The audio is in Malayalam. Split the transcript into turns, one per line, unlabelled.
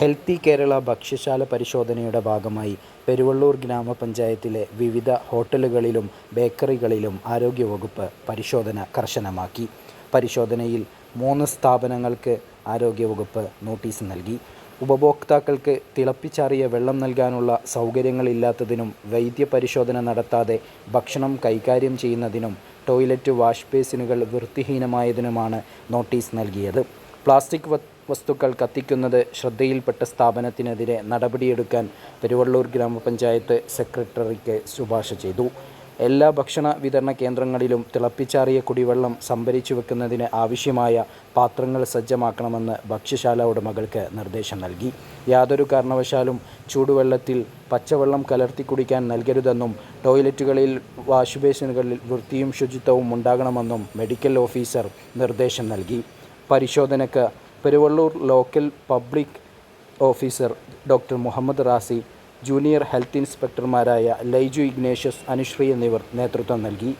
ഹെൽത്തി കേരള ഭക്ഷ്യശാല പരിശോധനയുടെ ഭാഗമായി പെരുവള്ളൂർ ഗ്രാമപഞ്ചായത്തിലെ വിവിധ ഹോട്ടലുകളിലും ബേക്കറികളിലും ആരോഗ്യവകുപ്പ് പരിശോധന കർശനമാക്കി. പരിശോധനയിൽ മൂന്ന് സ്ഥാപനങ്ങൾക്ക് ആരോഗ്യവകുപ്പ് നോട്ടീസ് നൽകി. ഉപഭോക്താക്കൾക്ക് തിളപ്പിച്ചാറിയ വെള്ളം നൽകാനുള്ള സൗകര്യങ്ങളില്ലാത്തതിനും വൈദ്യപരിശോധന നടത്താതെ ഭക്ഷണം കൈകാര്യം ചെയ്യുന്നതിനും ടോയ്ലറ്റ് വാഷ് ബേസിനുകൾ വൃത്തിഹീനമായതിനുമാണ് നോട്ടീസ് നൽകിയത്. പ്ലാസ്റ്റിക് വസ്തുക്കൾ കത്തിക്കുന്നത് ശ്രദ്ധയിൽപ്പെട്ട സ്ഥാപനത്തിനെതിരെ നടപടിയെടുക്കാൻ പെരുവള്ളൂർ ഗ്രാമപഞ്ചായത്ത് സെക്രട്ടറിക്ക് ശുപാർശ ചെയ്തു. എല്ലാ ഭക്ഷണ വിതരണ കേന്ദ്രങ്ങളിലും തിളപ്പിച്ചാറിയ കുടിവെള്ളം സംഭരിച്ചു വെക്കുന്നതിന് ആവശ്യമായ പാത്രങ്ങൾ സജ്ജമാക്കണമെന്ന് ഭക്ഷ്യശാല ഉടമകൾക്ക് നിർദ്ദേശം നൽകി. യാതൊരു കാരണവശാലും ചൂടുവെള്ളത്തിൽ പച്ചവെള്ളം കലർത്തി കുടിക്കാൻ നൽകരുതെന്നും ടോയ്ലറ്റുകളിൽ വാഷ് വൃത്തിയും ശുചിത്വവും ഉണ്ടാകണമെന്നും മെഡിക്കൽ ഓഫീസർ നിർദ്ദേശം നൽകി. പരിശോധനയ്ക്ക് Peruvallur local public officer doctor Muhammad Razi junior health ഇൻസ്പെക്ടർമാരായ Laiju Ignatius Anushree എന്നിവർ നേതൃത്വം നൽകി.